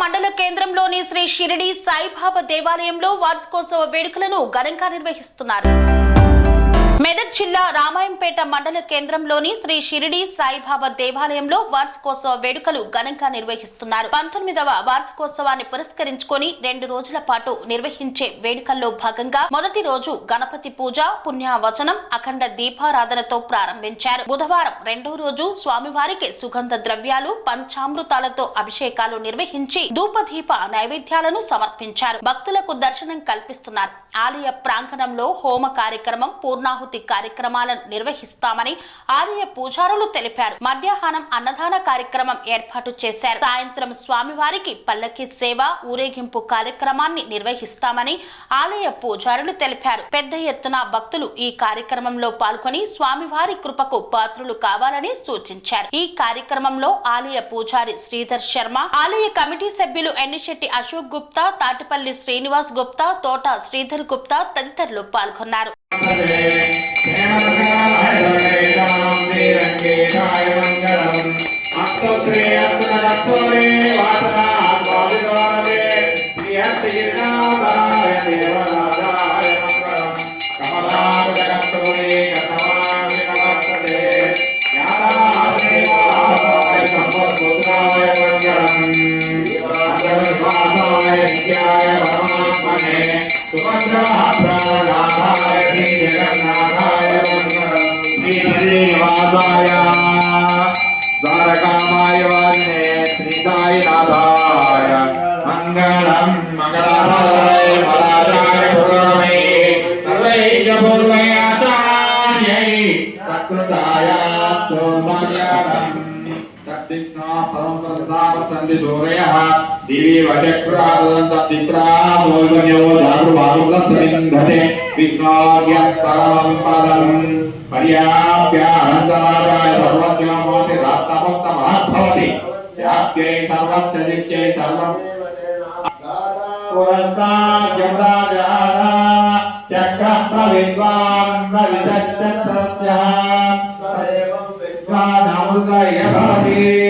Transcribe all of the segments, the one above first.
మండల కేంద్రంలోని శ్రీ షిరిడి సాయిబాబా దేవాలయంలో వార్షికోత్సవ వేడుకలను ఘనంగా నిర్వహిస్తున్నారు. మెదక్ జిల్లా రామాయంపేట మండల కేంద్రంలోని శ్రీ షిరిడి సాయిబాబా దేవాలయంలో వార్షికోత్సవ వేడుకలు ఘనంగా నిర్వహిస్తున్నారు. పంతొమ్మిదవ వార్షికోత్సవాన్ని పురస్కరించుకొని రెండు రోజుల పాటు నిర్వహించే వేడుకల్లో భాగంగా మొదటి రోజు గణపతి పూజ పుణ్యవచనం అఖండ దీపారాధనతో ప్రారంభించారు. బుధవారం రెండో రోజు స్వామివారికి సుగంధ ద్రవ్యాలు పంచామృతాలతో అభిషేకాలు నిర్వహించి ధూపదీప నైవేద్యాలను సమర్పించారు. భక్తులకు దర్శనం కల్పిస్తున్నారు. ఆలయ ప్రాంగణంలో హోమ కార్యక్రమం పూర్ణాహుతి కార్యక్రమాలను నిర్వహిస్తామని ఆలయ పూజారులు తెలిపారు. మధ్యాహ్నం అన్నదాన కార్యక్రమం ఏర్పాటు చేశారు. సాయంత్రం స్వామివారికి పల్లకి సేవ ఊరేగింపు కార్యక్రమాన్ని నిర్వహిస్తామని ఆలయ పూజారులు తెలిపారు. పెద్ద ఎత్తున భక్తులు ఈ కార్యక్రమంలో పాల్గొని స్వామివారి కృపకు పాత్రులు కావాలని సూచించారు. ఈ కార్యక్రమంలో ఆలయ పూజారి శ్రీధర్ శర్మ ఆలయ కమిటీ సభ్యులు ఎన్నిశెట్టి అశోక్ గుప్తా తాటిపల్లి శ్రీనివాస్ గుప్తా తోట శ్రీధర్ గుప్తా తదితరులు పాల్గొన్నారు. श्रीरत्नरत्नरे वासना स्वामिवारे श्रीहस्तिगिरणाधरा नित्याय परमात्मने सुभद्राप्राणाय श्रीजगन्नाथाय श्रीहरिवासाय द्वारकामाय वादिने పరంపరదాపతంది సూరయ. దివి వచక్రాదంత తిప్రామోల్గన్యో దారు బాలుగంధతే పదం పర్యాప్య సర్వజ్ఞమోతి రాత్తమోత్త మహద్భవతి. శాప్యై సర్వస్య దిక్యై సర్వం. పురంతా జమరాజార చక్ర ప్రవిద్వాన్ ప్రవిదచ్చత్రస్య విద్వానమృతయ భవతి. నాణ్య పంతా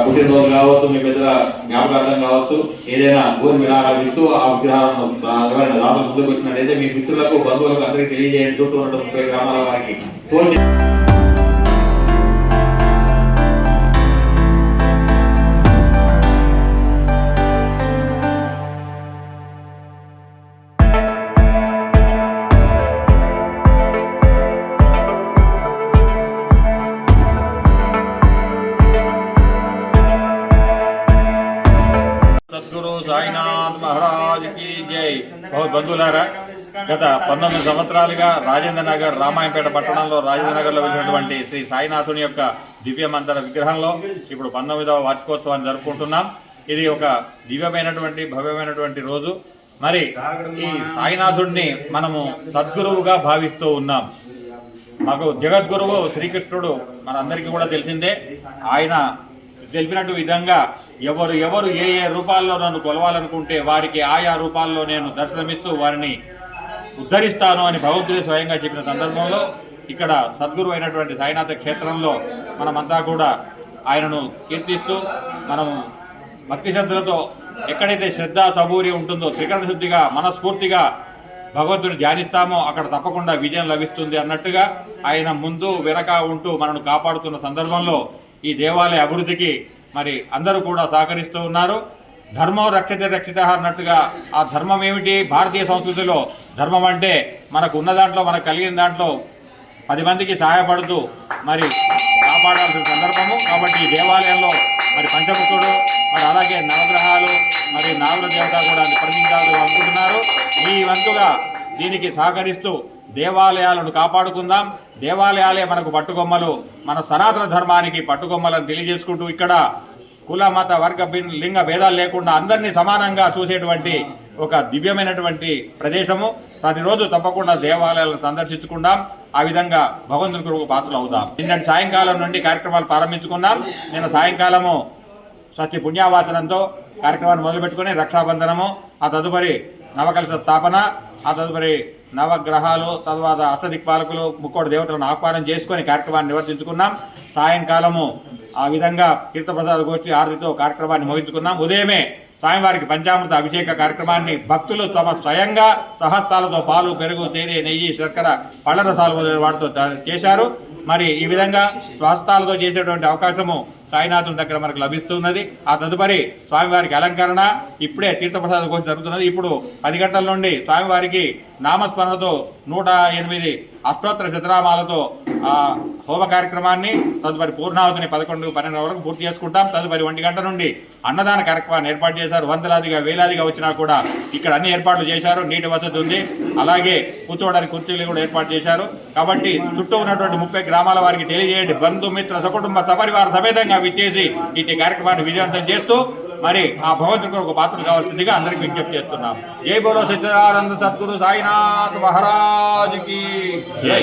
పుట్టినరోజు కావచ్చు మీ పెద్దల జ్ఞాపకార్థం కావచ్చు ఏదైనా భూమి విరాళాలు ఇస్తూ ఆ విగ్రహాలను ఆ ఎవరైనా దాతలు ముందుకు వచ్చినట్లయితే మీ మిత్రులకు బంధువులకు అందరికీ తెలియజేయండి. చుట్టూ ఉన్న ముప్పై గ్రామాల వారికి సద్గురు సాయినాథ్ మహారాజ్కి జై. బంధువులారా గత పంతొమ్మిది సంవత్సరాలుగా రాజేంద్ర నగర్ రామాయంపేట పట్టణంలో రాజేంద్ర నగర్లో వెలిసినటువంటి శ్రీ సాయినాథుని యొక్క దివ్యమంతర విగ్రహంలో ఇప్పుడు పంతొమ్మిదవ వార్షికోత్సవాన్ని జరుపుకుంటున్నాం. ఇది ఒక దివ్యమైనటువంటి భవ్యమైనటువంటి రోజు. మరి ఈ సాయినాథుడిని మనము సద్గురువుగా భావిస్తూ ఉన్నాం. మాకు జగద్గురువు శ్రీకృష్ణుడు మనందరికీ కూడా తెలిసిందే. ఆయన తెలిపినట్టు విధంగా ఎవరు ఎవరు ఏ ఏ రూపాల్లో నన్ను కొలవాలనుకుంటే వారికి ఆయా రూపాల్లో నేను దర్శనమిస్తూ వారిని ఉద్ధరిస్తాను అని భగవంతుడే స్వయంగా చెప్పిన సందర్భంలో ఇక్కడ సద్గురు అయినటువంటి సాయినాథ క్షేత్రంలో మనమంతా కూడా ఆయనను కీర్తిస్తూ మనము భక్తి శ్రద్ధలతో ఎక్కడైతే శ్రద్ధ సబూరి ఉంటుందో త్రికరణ శుద్ధిగా మనస్ఫూర్తిగా భగవంతుని ధ్యానిస్తామో అక్కడ తప్పకుండా విజయం లభిస్తుంది అన్నట్టుగా ఆయన ముందు వెనక ఉంటూ మనను కాపాడుతున్న సందర్భంలో ఈ దేవాలయ అభివృద్ధికి మరి అందరూ కూడా సహకరిస్తూ ఉన్నారు. ధర్మం రక్షిత రక్షిత అన్నట్టుగా ఆ ధర్మం ఏమిటి? భారతీయ సంస్కృతిలో ధర్మం అంటే మనకు ఉన్న దాంట్లో మనకు కలిగిన దాంట్లో పది మందికి సహాయపడుతూ మరి కాపాడాల్సిన సందర్భము. కాబట్టి ఈ దేవాలయంలో మరి పంచముఖుడు మరి అలాగే నవగ్రహాలు మరి నాగుల దేవత కూడా ప్రతిష్ఠించాలని అనుకుంటున్నారు. ఈ వంతుగా దీనికి సహకరిస్తూ దేవాలయాలను కాపాడుకుందాం. దేవాలయాలే మనకు పట్టుకొమ్మలు. మన సనాతన ధర్మానికి పట్టుకొమ్మలను తెలియజేసుకుంటూ ఇక్కడ కుల మత వర్గ భిన్- లింగ భేదాలు లేకుండా అందరినీ సమానంగా చూసేటువంటి ఒక దివ్యమైనటువంటి ప్రదేశము. ప్రతిరోజు తప్పకుండా దేవాలయాలను సందర్శించుకుందాం. ఆ విధంగా భగవంతుని కొరకు పాత్రలు అవుదాం. నిన్నటి సాయంకాలం నుండి కార్యక్రమాలు ప్రారంభించుకున్నాం నిన్న సాయంకాలము సత్య పుణ్యావాచనంతో కార్యక్రమాన్ని మొదలుపెట్టుకుని రక్షాబంధనము ఆ తదుపరి నవకలశ స్థాపన ఆ తదుపరి నవగ్రహాలు తద్వాత అష్టదిక్పాలకులు ముక్కోటి దేవతలను ఆహ్వానం చేసుకొని కార్యక్రమాన్ని నిర్వర్తించుకున్నాం. సాయంకాలము ఆ విధంగా తీర్థప్రసాద గోష్ఠి ఆరతితో కార్యక్రమాన్ని ముగించుకున్నాం ఉదయమే స్వామివారికి పంచామృత అభిషేక కార్యక్రమాన్ని భక్తులు తమ స్వయంగా సహస్తాలతో పాలు పెరుగు తేనె నెయ్యి శర్కర పళ్ళ రసాలు మొదలైన వాటితో చేశారు. మరి ఈ విధంగా స్వహస్తాలతో చేసేటువంటి అవకాశము సాయినాథుని దగ్గర మనకు లభిస్తున్నది. ఆ తదుపరి స్వామివారికి అలంకరణ ఇప్పుడే తీర్థప్రసాద ఘోష జరుగుతున్నది. ఇప్పుడు పది గంటల నుండి స్వామివారికి నామస్మరణతో నూట ఎనిమిది అష్టోత్తర శతనామాలతో ఆ హోమ కార్యక్రమాన్ని తదుపరి పూర్ణావతిని పదకొండు పన్నెండు వరకు పూర్తి చేసుకుంటాం. తదుపరి ఒంటి గంట నుండి అన్నదాన కార్యక్రమాన్ని ఏర్పాటు చేశారు. వందలాదిగా వేలాదిగా వచ్చినా కూడా ఇక్కడ అన్ని ఏర్పాట్లు చేశారు. నీటి వసతి ఉంది. అలాగే కూర్చోవడానికి కుర్చీలు కూడా ఏర్పాటు చేశారు. కాబట్టి చుట్టూ ఉన్నటువంటి ముప్పై గ్రామాల వారికి తెలియజేయండి. బంధుమిత్ర సకుటుంబ సపరివార సమేతంగా విచ్చేసి ఇట్టి కార్యక్రమాన్ని విజయవంతం చేస్తూ మరి ఆ భగవంతుడికి ఒక పాత్ర కావాల్సిందిగా అందరికి విజ్ఞప్తి చేస్తున్నాం. జై బోలో సత్యానంద సద్గురు సాయినాథ్ మహారాజుకి జై.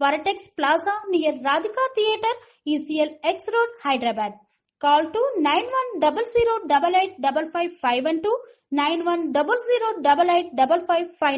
Varatex Plaza near Radhika Theatre, ECL X Road, Hyderabad. Call to 9100 8855 and 9100